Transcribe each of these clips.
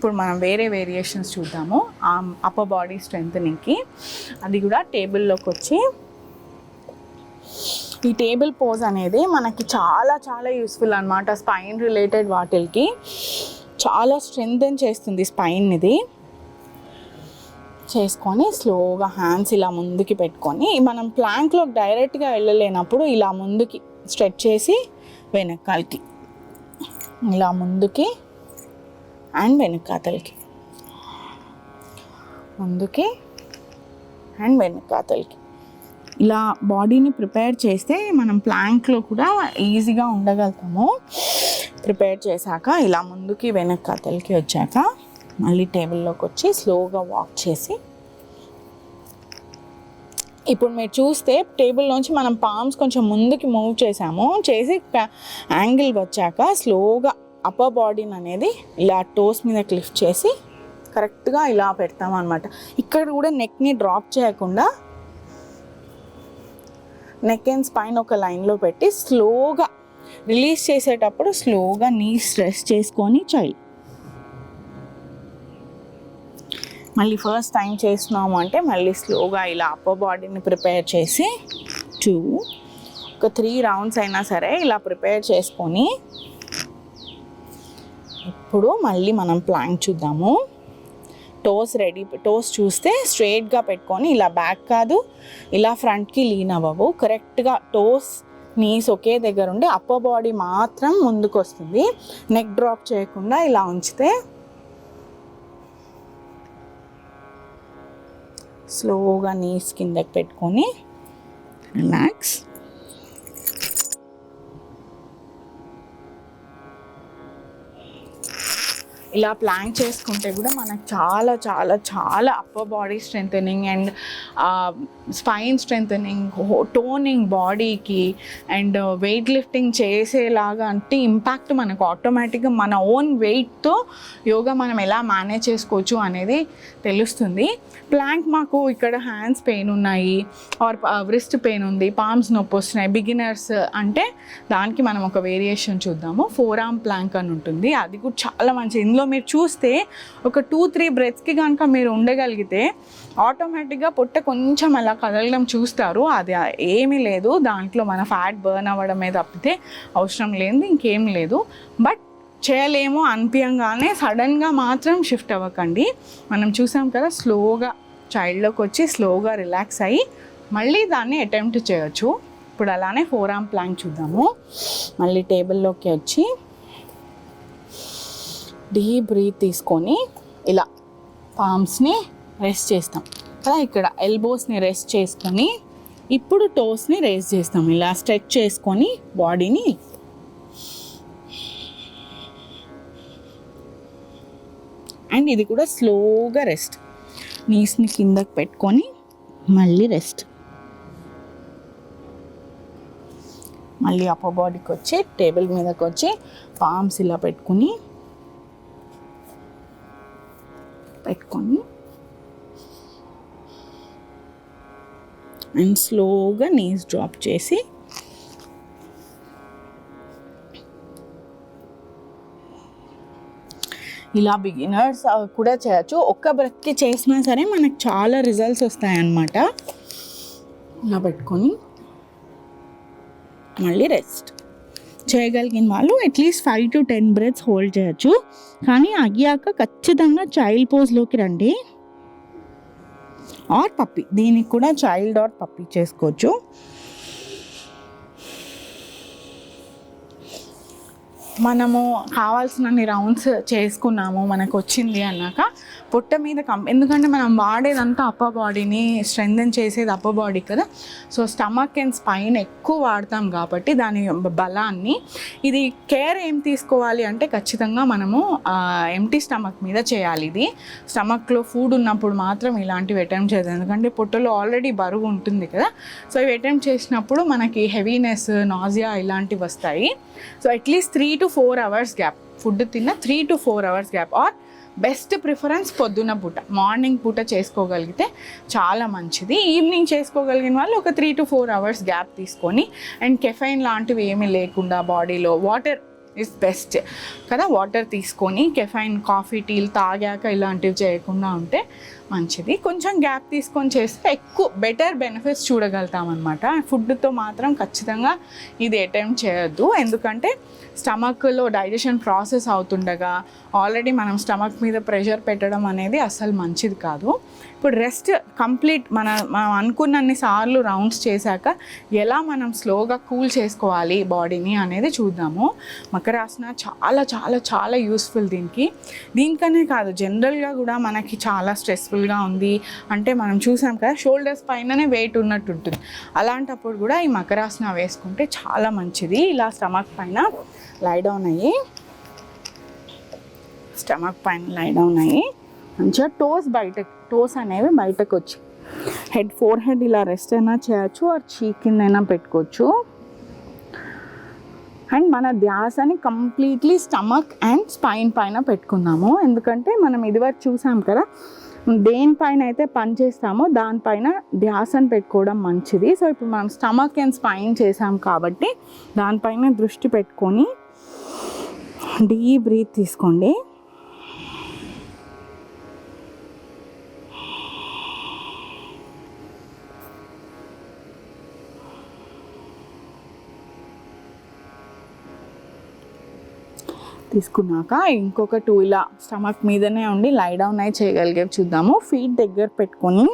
ఇప్పుడు మనం వేరే వేరియేషన్స్ చూద్దాము. అప్పర్ బాడీ స్ట్రెంగ్త్నింగ్కి అది కూడా టేబుల్లోకి వచ్చి. ఈ టేబుల్ పోజ్ అనేది మనకి చాలా చాలా యూస్ఫుల్ అనమాట స్పైన్ రిలేటెడ్ వాటికి చాలా స్ట్రెంగ్తన్ చేస్తుంది స్పైన్ ఇది. చేసుకొని స్లోగా హ్యాండ్స్ ఇలా ముందుకి పెట్టుకొని మనం ప్లాంక్లోకి డైరెక్ట్గా వెళ్ళలేనప్పుడు ఇలా ముందుకి స్ట్రెచ్ చేసి వెనకాలకి. ఇలా ముందుకి అండ్ వెనకాతలకి. ముందుకి అండ్ వెనకాతలకి. ఇలా బాడీని ప్రిపేర్ చేస్తే మనం ప్లాంక్లో కూడా ఈజీగా ఉండగలుగుతాము. ప్రిపేర్ చేశాక ఇలా ముందుకి వెనక్కి కథలకి వచ్చాక మళ్ళీ టేబుల్లోకి వచ్చి స్లోగా వాక్ చేసి ఇప్పుడు మీరు చూస్తే టేబుల్ నుంచి మనం పామ్స్ కొంచెం ముందుకి మూవ్ చేసాము చేసి యాంగిల్ వచ్చాక స్లోగా అప్పర్ బాడీని అనేది ఇలా టోస్ మీద క్లిఫ్ట్ చేసి కరెక్ట్గా ఇలా పెడతాం అనమాట ఇక్కడ కూడా నెక్ని డ్రాప్ చేయకుండా నెక్ అండ్ స్పైన్ ఒక లైన్లో పెట్టి స్లోగా రిలీజ్ చేసేటప్పుడు స్లోగా నీ స్ట్రెస్ చేసుకొని చేయి మళ్ళీ ఫస్ట్ టైం చేస్తున్నాము అంటే మళ్ళీ స్లోగా ఇలా అప్పర్ బాడీని ప్రిపేర్ చేసి టూ ఒక త్రీ రౌండ్స్ అయినా సరే ఇలా ప్రిపేర్ చేసుకొని ఇప్పుడు మళ్ళీ మనం ప్లాంక్ చూద్దాము. టోస్ రెడీ టోస్ చూస్తే స్ట్రైట్గా పెట్టుకొని ఇలా బ్యాక్ కాదు ఇలా ఫ్రంట్కి లీన్ అవ్వవు. కరెక్ట్గా టోస్ నీస్ ఒకే దగ్గర ఉండి అప్పర్ బాడీ మాత్రం ముందుకు వస్తుంది నెక్ డ్రాప్ చేయకుండా ఇలా ఉంచితే స్లోగా నీస్ కిందకి పెట్టుకొని రిలాక్స్ ఇలా ప్లాన్ చేసుకుంటే కూడా మనకు చాలా చాలా చాలా upper body strength and spine strength toning బాడీకి అండ్ వెయిట్ లిఫ్టింగ్ చేసేలాగా అంటే ఇంపాక్ట్ మనకు ఆటోమేటిక్గా మన ఓన్ వెయిట్తో యోగా మనం ఎలా మేనేజ్ చేసుకోవచ్చు అనేది తెలుస్తుంది. ప్లాంక్ మాకు ఇక్కడ హ్యాండ్స్ పెయిన్ ఉన్నాయి ఆర్ వ్రిస్ట్ పెయిన్ ఉంది పామ్స్ నొప్పి వస్తున్నాయి. బిగినర్స్ అంటే దానికి మనం ఒక వేరియేషన్ చూద్దాము. ఫోర్ ఆర్మ్ ప్లాంక్ అని ఉంటుంది. అది కూడా చాలా మంచి ఇందులో మీరు చూస్తే ఒక టూ త్రీ బ్రెత్స్కి కనుక మీరు ఉండగలిగితే ఆటోమేటిక్గా పొట్ట కొంచెం అలా కదలడం చూస్తారు. అది ఏమీ లేదు. దాంట్లో మన ఫ్యాట్ బర్న్ అవ్వడమే తప్పితే అవసరం లేదు ఇంకేం లేదు. బట్ చేయలేము అనిపించగానే సడన్గా మాత్రం షిఫ్ట్ అవ్వకండి. మనం చూసాం కదా స్లోగా చైల్డ్లోకి వచ్చి స్లోగా రిలాక్స్ అయ్యి మళ్ళీ దాన్ని అటెంప్ట్ చేయొచ్చు. ఇప్పుడు అలానే ఫోర్ ఆర్మ్ ప్లాంక్ చూద్దాము. మళ్ళీ టేబుల్లోకి వచ్చి డీప్ బ్రీత్ తీసుకొని ఇలా పామ్స్ని రెస్ట్ చేస్తాం. కదా ఇక్కడ ఎల్బోస్ని రెస్ట్ చేసుకొని ఇప్పుడు టోస్ని రేస్ చేస్తాం. ఇలా స్ట్రెచ్ చేసుకొని బాడీని అండ్ ఇది కూడా స్లోగా రెస్ట్. నీస్ని కిందకి పెట్టుకొని మళ్ళీ రెస్ట్. మళ్ళీ అప్పర్ బాడీకి వచ్చి టేబుల్ మీదకి వచ్చి పామ్స్ ఇలా పెట్టుకుని పెట్టుకొని అండ్ స్లోగా నీస్ డ్రాప్ చేసి ఇలా బిగినర్స్ కూడా చేయొచ్చు. ఒక్క బ్రెత్కి చేసినా సరే మనకు చాలా రిజల్ట్స్ వస్తాయన్నమాట. ఇలా పెట్టుకొని మళ్ళీ రెస్ట్ చేయగలిగిన వాళ్ళు at least five to ten breaths hold చేయొచ్చు. కానీ అయ్యాక ఖచ్చితంగా చైల్డ్ పోజ్లోకి రండి. ఆర్ పప్పి దీనికి కూడా చైల్డ్ ఆర్ పప్పి చేసుకోవచ్చు. మనము కావాల్సినన్ని రౌండ్స్ చేసుకున్నాము మనకు వచ్చింది అన్నాక పొట్ట మీద కం ఎందుకంటే మనం వాడేదంతా అప్పర్ బాడీని స్ట్రెంగ్థెన్ చేసేది అప్పర్ బాడీ కదా. సో స్టమక్ అండ్ స్పైన్ ఎక్కువ వాడతాం కాబట్టి దాని బలాన్ని. ఇది కేర్ ఏం తీసుకోవాలి అంటే ఖచ్చితంగా మనము ఎంటీ స్టమక్ మీద చేయాలి ఇది. స్టమక్లో ఫుడ్ ఉన్నప్పుడు మాత్రం ఇలాంటివి అటెంప్ట్ చేయదు ఎందుకంటే పొట్టలో ఆల్రెడీ బరువు ఉంటుంది కదా. సో ఇవి అటెంప్ట్ చేసినప్పుడు మనకి హెవీనెస్ నాజియా ఇలాంటివి వస్తాయి. So at least three to four hours gap food తిన్న three to four hours gap or best preference పొద్దున్న పూట. మార్నింగ్ పూట చేసుకోగలిగితే చాలా మంచిది. ఈవినింగ్ చేసుకోగలిగిన వాళ్ళు ఒక three to four hours gap తీసుకొని అండ్ కెఫైన్ లాంటివి ఏమీ లేకుండా బాడీలో వాటర్ ఇస్ బెస్ట్ కదా వాటర్ తీసుకొని కెఫైన్ కాఫీ టీలు తాగాక ఇలాంటివి చేయకుండా ఉంటే మంచిది. కొంచెం గ్యాప్ తీసుకొని చేస్తే ఎక్కువ బెటర్ బెనిఫిట్స్ చూడగలుగుతామన్నమాట. ఫుడ్తో మాత్రం ఖచ్చితంగా ఇది అటెంప్ట్ చేయొద్దు. ఎందుకంటే స్టమక్లో డైజెషన్ ప్రాసెస్ అవుతుండగా ఆల్రెడీ మనం స్టమక్ మీద ప్రెషర్ పెట్టడం అనేది అసలు మంచిది కాదు. ఇప్పుడు రెస్ట్ కంప్లీట్ మన మనం అనుకున్నన్ని సార్లు రౌండ్స్ చేశాక ఎలా మనం స్లోగా కూల్ చేసుకోవాలి బాడీని అనేది చూద్దాము. మకరాసన చాలా చాలా చాలా యూస్ఫుల్ దీనికి. దీనికనే కాదు జనరల్గా కూడా మనకి చాలా స్ట్రెస్ఫుల్గా ఉంది. అంటే మనం చూసాం కదా షోల్డర్స్ పైననే వెయిట్ ఉన్నట్టు ఉంటుంది. అలాంటప్పుడు కూడా ఈ మకరాసన వేసుకుంటే చాలా మంచిది. ఇలా స్టమక్ పైన లైడౌన్ అయ్యి స్టమక్ పైన లైడౌన్ అయ్యి మంచిగా టోస్ బయట టోస్ అనేవి బయటకు వచ్చి హెడ్ ఫోర్ హెడ్ ఇలా రెస్ట్ అయినా చేయొచ్చు ఆర్ చీ కిందైనా పెట్టుకోవచ్చు. అండ్ మన ధ్యాసని కంప్లీట్లీ స్టమక్ అండ్ స్పైన్ పైన పెట్టుకుందాము ఎందుకంటే మనం ఇదివరకు చూసాం కదా దేనిపైన అయితే పని చేస్తామో దానిపైన ధ్యాసను పెట్టుకోవడం మంచిది. సో ఇప్పుడు మనం స్టమక్ అండ్ స్పైన్ చేసాం కాబట్టి దానిపైన దృష్టి పెట్టుకొని డీ బ్రీత్ తీసుకోండి. తీసుకున్నాక ఇంకొక టూ ఇలా స్టమక్ మీదనే ఉండి లై డౌన్ అయి చేయగలిగేవి చూద్దాము. ఫీట్ దగ్గర పెట్టుకొని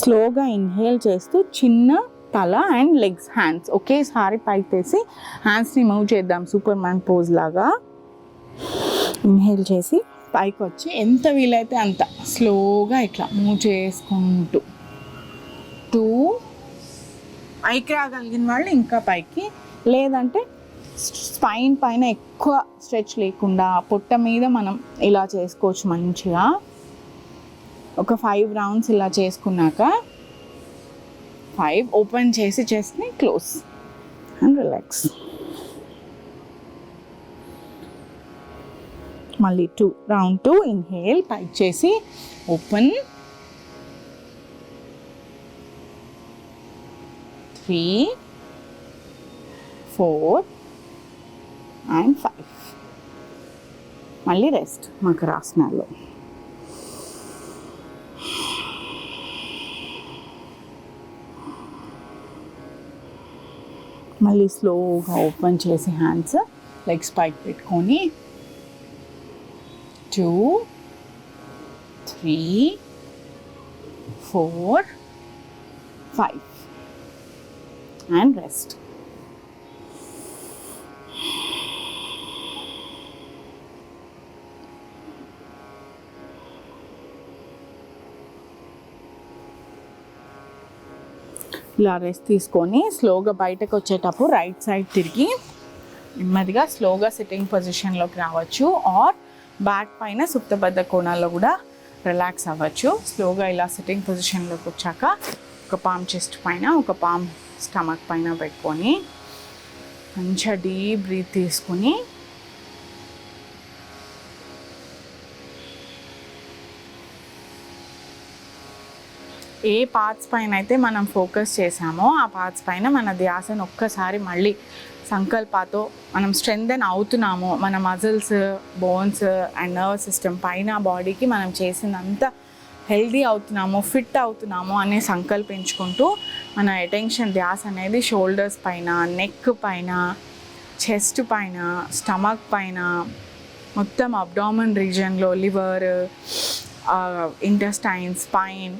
స్లోగా ఇన్హేల్ చేస్తూ చిన్న తల అండ్ లెగ్స్ హ్యాండ్స్ ఒకేసారి పైకి తీసి హ్యాండ్స్ని మూవ్ చేద్దాం. సూపర్ మ్యాన్ పోజ్ లాగా ఇన్హేల్ చేసి పైకి వచ్చి ఎంత వీలైతే అంత స్లోగా ఇట్లా మూవ్ చేసుకుంటూ టూ పైకి రాగలిగిన వాళ్ళు ఇంకా పైకి లేదంటే స్పైన్ పైన ఎక్కువ స్ట్రెచ్ లేకుండా పొట్ట మీద మనం ఇలా చేసుకోవచ్చు మంచిగా. ఒక ఫైవ్ రౌండ్స్ ఇలా చేసుకున్నాక ఫైవ్ ఓపెన్ చేసి చెస్ట్ని క్లోజ్ అండ్ రిలాక్స్. మళ్ళీ టూ రౌండ్ టూ ఇన్హేల్ పైక్ చేసి open. Three four and five. మళ్ళీ రెస్ట్ మకరాసనాల్లో మళ్ళీ స్లోగా ఓపెన్ చేసి హ్యాండ్స్ లెగ్స్ పైకి పెట్టుకొని two three four five and rest ఇలా రెస్ట్ తీసుకొని స్లోగా బయటకు వచ్చేటప్పుడు రైట్ సైడ్ తిరిగి నెమ్మదిగా స్లోగా సిట్టింగ్ పొజిషన్లోకి రావచ్చు. ఆర్ బ్యాక్ పైన సుప్తబద్ధ కోణాల్లో కూడా రిలాక్స్ అవ్వచ్చు. స్లోగా ఇలా సిట్టింగ్ పొజిషన్లోకి వచ్చాక ఒక పామ్ చెస్ట్ పైన ఒక పామ్ స్టమక్ పైన పెట్టుకొని మంచిగా డీప్ బ్రీత్ తీసుకుని ఏ పార్ట్స్ పైన అయితే మనం ఫోకస్ చేసామో ఆ పార్ట్స్ పైన మన ధ్యాసను ఒక్కసారి మళ్ళీ సంకల్పాతో మనం స్ట్రెంగ్దెన్ అవుతున్నాము మన muscles bones and nerve system పైన బాడీకి మనం చేసినంత హెల్దీ అవుతున్నాము ఫిట్ అవుతున్నాము అనే సంకల్పించుకుంటూ మన అటెన్షన్ ధ్యాస అనేది షోల్డర్స్ పైన నెక్ పైన చెస్ట్ పైన స్టమక్ పైన మొత్తం అబ్డామన్ రీజన్లో లివర్ ఇంటెస్టైన్ స్పైన్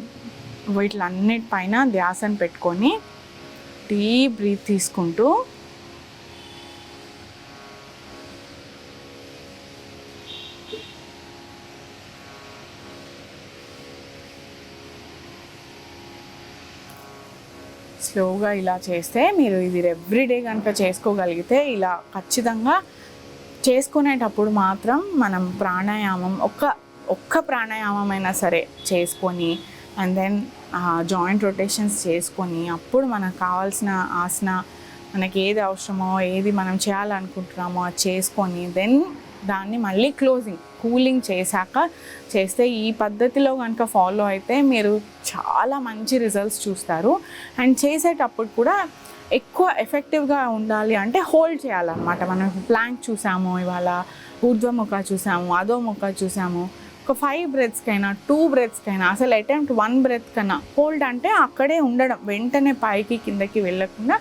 వీటిలన్నిటిపైన ధ్యాసను పెట్టుకొని టీ బ్రీత్ తీసుకుంటూ స్లోగా ఇలా చేస్తే మీరు ఇది ఎవ్రీడే కనుక చేసుకోగలిగితే ఇలా ఖచ్చితంగా చేసుకునేటప్పుడు మాత్రం మనం ప్రాణాయామం ఒక్క ఒక్క ప్రాణాయామం అయినా సరే చేసుకొని అండ్ దెన్ జాయింట్ రొటేషన్స్ చేసుకొని అప్పుడు మనకు కావాల్సిన ఆసన మనకి ఏది అవసరమో ఏది మనం చేయాలనుకుంటున్నామో అది చేసుకొని దెన్ దాన్ని మళ్ళీ క్లోజింగ్ కూలింగ్ చేశాక చేస్తే ఈ పద్ధతిలో కనుక ఫాలో అయితే మీరు చాలా మంచి రిజల్ట్స్ చూస్తారు. అండ్ చేసేటప్పుడు కూడా ఎక్కువ ఎఫెక్టివ్గా ఉండాలి అంటే హోల్డ్ చేయాలన్నమాట. మనం ప్లాంక్ చూసాము ఇవాళ ఊర్ధ్వముఖ చూసాము అధోముఖ చూసాము. ఒక ఫైవ్ బ్రెత్స్కైనా టూ బ్రెత్స్కైనా అసలు అటెంప్ట్ వన్ బ్రెత్ కన్నా హోల్డ్ అంటే అక్కడే ఉండడం. వెంటనే పైకి కిందకి వెళ్ళకుండా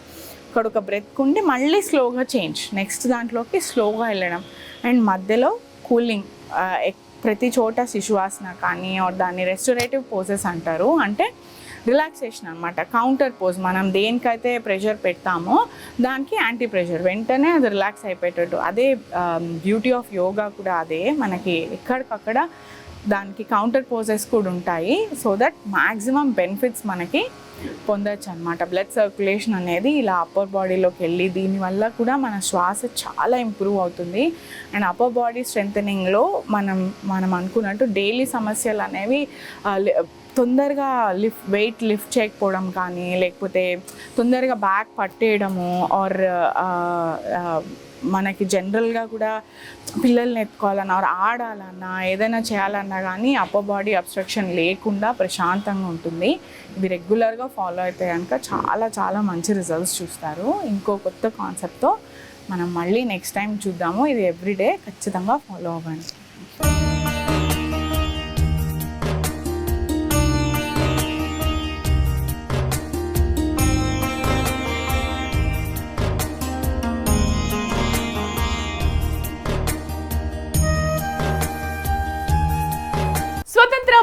అక్కడ ఒక బ్రెత్ ఉండి మళ్ళీ స్లోగా చేంజ్ నెక్స్ట్ దాంట్లోకి స్లోగా వెళ్ళడం. అండ్ మధ్యలో కూలింగ్ ప్రతి చోట శిశువాసన కానీ దాన్ని రెస్టరేటివ్ పోజెస్ అంటారు. అంటే రిలాక్సేషన్ అనమాట కౌంటర్ పోజ్ మనం దేనికైతే ప్రెషర్ పెడతామో దానికి యాంటీ ప్రెషర్. వెంటనే అది రిలాక్స్ అయిపోయేటట్టు. అదే బ్యూటీ ఆఫ్ యోగా కూడా అదే. మనకి ఎక్కడికక్కడ దానికి కౌంటర్ పోజెస్ కూడా ఉంటాయి. సో దట్ మ్యాక్సిమం బెనిఫిట్స్ మనకి పొందొచ్చు అనమాట బ్లడ్ సర్క్యులేషన్ అనేది ఇలా అప్పర్ బాడీలోకి వెళ్ళి దీనివల్ల కూడా మన శ్వాస చాలా ఇంప్రూవ్ అవుతుంది. అండ్ అప్పర్ బాడీ స్ట్రెంథనింగ్లో మనం మనం అనుకున్నట్టు డైలీ సమస్యలు అనేవి తొందరగా లిఫ్ట్ వెయిట్ లిఫ్ట్ చేయకపోవడం కానీ లేకపోతే తొందరగా బ్యాక్ పట్టేయడము ఆర్ మనకి జనరల్గా కూడా పిల్లల్ని ఎత్తుకోవాలన్నా ఆర్ ఆడాలన్నా ఏదైనా చేయాలన్నా కానీ అప్పర్ బాడీ అబ్స్ట్రక్షన్ లేకుండా ప్రశాంతంగా ఉంటుంది. ఇవి రెగ్యులర్గా ఫాలో అయితే కనుక చాలా చాలా మంచి రిజల్ట్స్ చూస్తారు. ఇంకో కొత్త కాన్సెప్ట్తో మనం మళ్ళీ నెక్స్ట్ టైం చూద్దాము. ఇది ఎవ్రీడే ఖచ్చితంగా ఫాలో అవ్వండి.